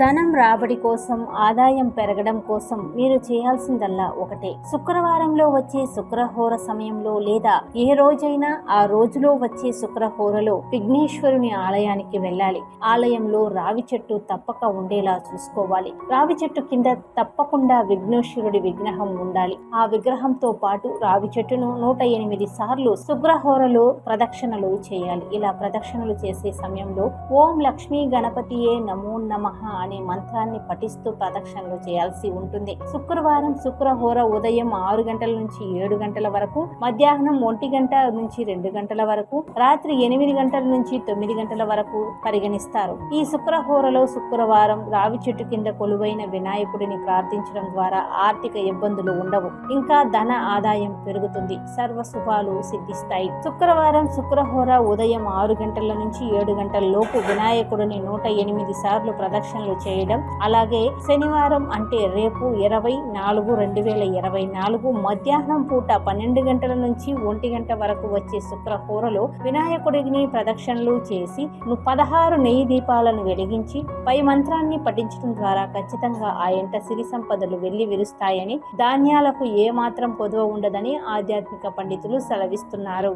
ధనం రాబడి కోసం ఆదాయం పెరగడం కోసం మీరు చేయాల్సిందల్లా ఒకటే. శుక్రవారంలో వచ్చే శుక్రహోర సమయంలో లేదా ఏ రోజైనా ఆ రోజులో వచ్చే శుక్రహోరలో విఘ్నేశ్వరుని ఆలయానికి వెళ్ళాలి. ఆలయంలో రావి చెట్టు తప్పక ఉండేలా చూసుకోవాలి. రావి చెట్టు కింద తప్పకుండా విఘ్నేశ్వరుడి విగ్రహం ఉండాలి. ఆ విగ్రహంతో పాటు రావి చెట్టును నూట ఎనిమిది సార్లు శుక్రహోరలో ప్రదక్షిణలు చేయాలి. ఇలా ప్రదక్షిణలు చేసే సమయంలో ఓం లక్ష్మీ గణపతియే నమో నమః అనే మంత్రాన్ని పఠిస్తూ ప్రదక్షిణలు చేయాల్సి ఉంటుంది. శుక్రవారం శుక్రహోర ఉదయం ఆరు గంటల నుంచి ఏడు గంటల వరకు మధ్యాహ్నం ఒంటి గంట నుంచి రెండు గంటల వరకు రాత్రి ఎనిమిది గంటల నుంచి తొమ్మిది గంటల వరకు పరిగణిస్తారు. ఈ శుక్రహోరలో శుక్రవారం రావి చెట్టు కింద కొలువైన వినాయకుడిని ప్రార్థించడం ద్వారా ఆర్థిక ఇబ్బందులు ఉండవు. ఇంకా ధన ఆదాయం పెరుగుతుంది. సర్వ శుభాలు సిద్ధిస్తాయి. శుక్రవారం శుక్రహోర ఉదయం ఆరు గంటల నుంచి ఏడు గంటల లోపు వినాయకుడిని నూట ఎనిమిది సార్లు ప్రదక్షిణలు చేయడం అలాగే శనివారం అంటే రేపు ఇరవై నాలుగు రెండు వేల ఇరవై నాలుగు మధ్యాహ్నం పూట పన్నెండు గంటల నుంచి ఒంటి గంట వరకు వచ్చే శుక్రహోరలో వినాయకుడిని ప్రదక్షిణలు చేసి పదహారు నెయ్యి దీపాలను వెలిగించి పై మంత్రాన్ని పఠించడం ద్వారా ఖచ్చితంగా ఆ ఎంట సిరి సంపదలు వెళ్ళి విరుస్తాయని ధాన్యాలకు ఏమాత్రం కొదువ ఉండదని ఆధ్యాత్మిక పండితులు సెలవిస్తున్నారు.